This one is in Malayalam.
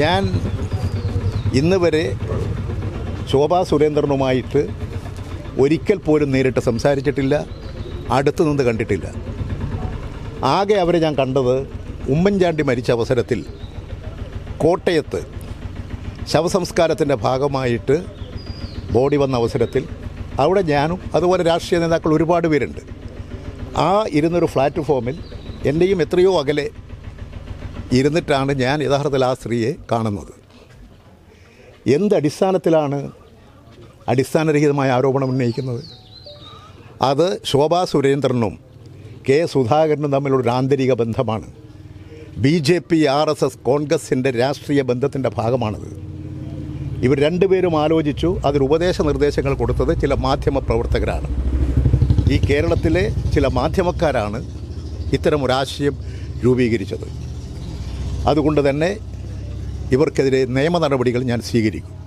ഞാൻ ഇന്ന് വരെ ശോഭാ സുരേന്ദ്രനുമായിട്ട് ഒരിക്കൽ പോലും നേരിട്ട് സംസാരിച്ചിട്ടില്ല അടുത്തു നിന്ന് കണ്ടിട്ടില്ല. ആകെ അവരെ ഞാൻ കണ്ടത് ഉമ്മൻചാണ്ടി മരിച്ച അവസരത്തിൽ കോട്ടയത്ത് ശവസംസ്കാരത്തിന്റെ ഭാഗമായിട്ട് ബോഡി വന്ന അവസരത്തിൽ അവിടെ ഞാനും അതുപോലെ രാഷ്ട്രീയ നേതാക്കൾ ഒരുപാട് പേരുണ്ട്. ആ ഇരുന്നൊരു പ്ലാറ്റ്ഫോമിൽ എന്റെയും എത്രയോ അകലെ ഇരുന്നിട്ടാണ് ഞാൻ യഥാർത്ഥത്തിൽ ആ സ്ത്രീയെ കാണുന്നത്. എന്ത് അടിസ്ഥാനത്തിലാണ് അടിസ്ഥാനരഹിതമായ ആരോപണം ഉന്നയിക്കുന്നത്? അത് ശോഭാ സുരേന്ദ്രനും കെ സുധാകരനും തമ്മിലുള്ള ആന്തരിക ബന്ധമാണ്. B J P R S S കോൺഗ്രസിന്റെ രാഷ്ട്രീയ ബന്ധത്തിന്റെ ഭാഗമാണത്. ഇവർ രണ്ടുപേരും ആലോചിച്ചു അതിന് ഉപദേശ നിർദ്ദേശങ്ങൾ കൊടുത്തത് ചില മാധ്യമ പ്രവർത്തകരാണ്. ഈ കേരളത്തിലെ ചില മാധ്യമക്കാരാണ് ഇത്തരം ഒരാശയം രൂപീകരിച്ചത്. അതുകൊണ്ട് തന്നെ ഇവർക്കെതിരെ നിയമ നടപടികൾ ഞാൻ സ്വീകരിക്കും.